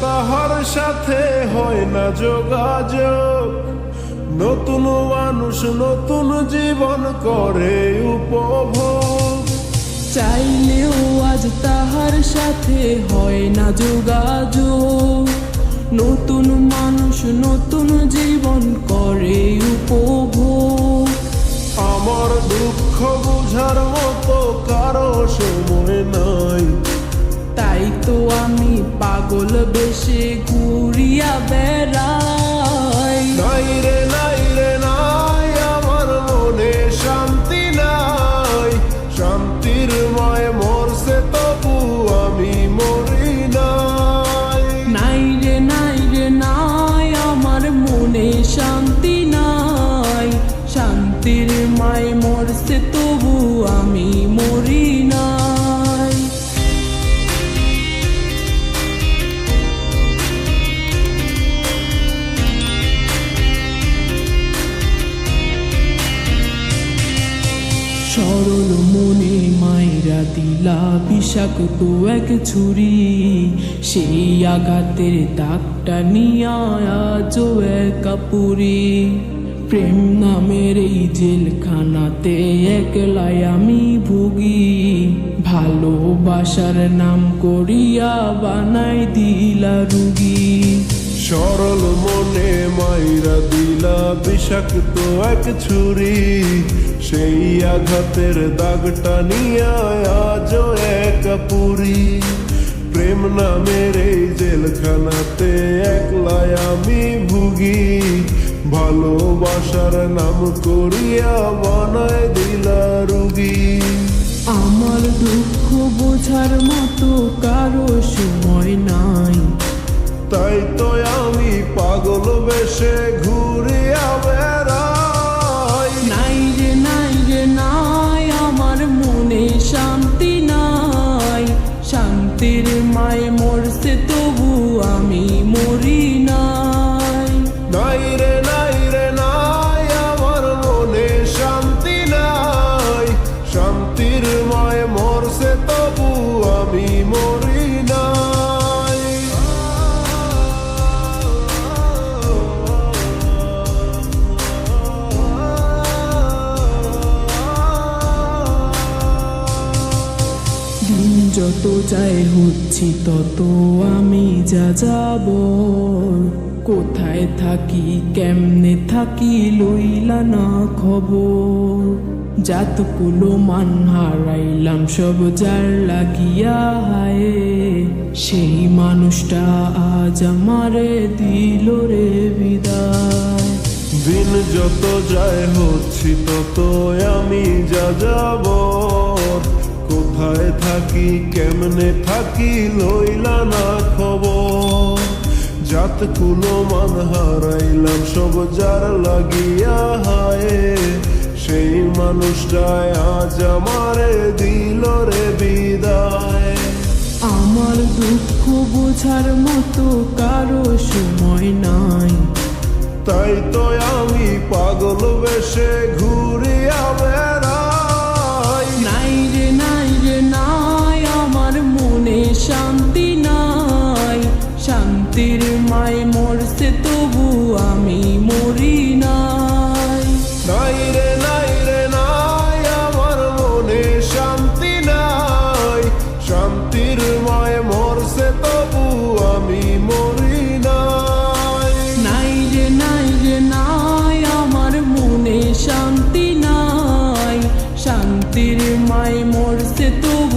তাহার সাথে হয় না যোগাযোগ। নতুন মানুষ নতুন জীবন করে উপভোগ। চাইলেও আজ তাহার সাথে হয় না যোগাযোগ। নতুন মানুষ নতুন জীবন করে উপভোগ। আমার দুঃখ বুঝার মতো কারও সময় নাই। তাই তো আমি পাগল বেশে ঘুরিয়া বেড়াই। নাই রে নাই রে নাই আমার মনে শান্তি নাই। শান্তির মায় মরছে তবু আমি মরি নাই। নাই রে নাই রে নাই আমার মনে শান্তি সরল মনে মায়েরা দিলা বিষাক্ত এক ছুরি। সেই আঘাতের দাগটা নিয়া একা পুরি। প্রেম নামের এই জেলখানাতে একলাই আমি ভুগি। ভালোবাসার নাম করিয়া বানাই দিলা রুগী। সরল মনে মাইরা দিলা বিষাক্ত এক ছুরি। সেই আঘাতের দাগটা নিয়ে আজ এক পুরি। প্রেম নামের এই জেলখানাতে একলাই আমি ভুগি। ভালোবাসার নাম করিয়া বানায় দিলা রুগী। আমার দুঃখ বোঝার মতো কারও সময় নাই। তাই তো বেশে ঘুরিয়া বেড়াই নাই রে নাই রে নাই আমার মনে শান্তি নাই। শান্তির মায় মরছে তবু আমি মরি নাই। নাই রে নাই রে নাই আমার মনে শান্তি নাই। শান্তির মায় মরছে তবু আমি যত যায় হচ্ছি তত আমি যা যাব। কোথায় থাকি, কেমনে থাকি, লইলা না খবর। জাত মান হারাইলাম, সব যার লাগিয়া হায়। সেই মানুষটা আজ আমারে দিল রে বিদায়। দিন যত যায় হচ্ছি তত আমি যা যাব। থাকি কেমনে থাকি লইলা না খবর? জাত কুলো মান হারাইলাম সব যার লাগিয়া হায়। সেই মানুষটাই আজ আমারে দিল রে বিদায়। আমার দুঃখ বোঝার মতো কারও সময় নাই। তাই তো আমি পাগল বেশে জাতির মাই মরছে তবু আমি মরি নাই। নাই রে নাই রে নাই আমার মনে শান্তি নাই। শান্তির মায় মরছে তবু আমি মরি নাই। নাই রে নাই রে নাই আমার মনে শান্তি নাই। শান্তির মায় মরছে তবু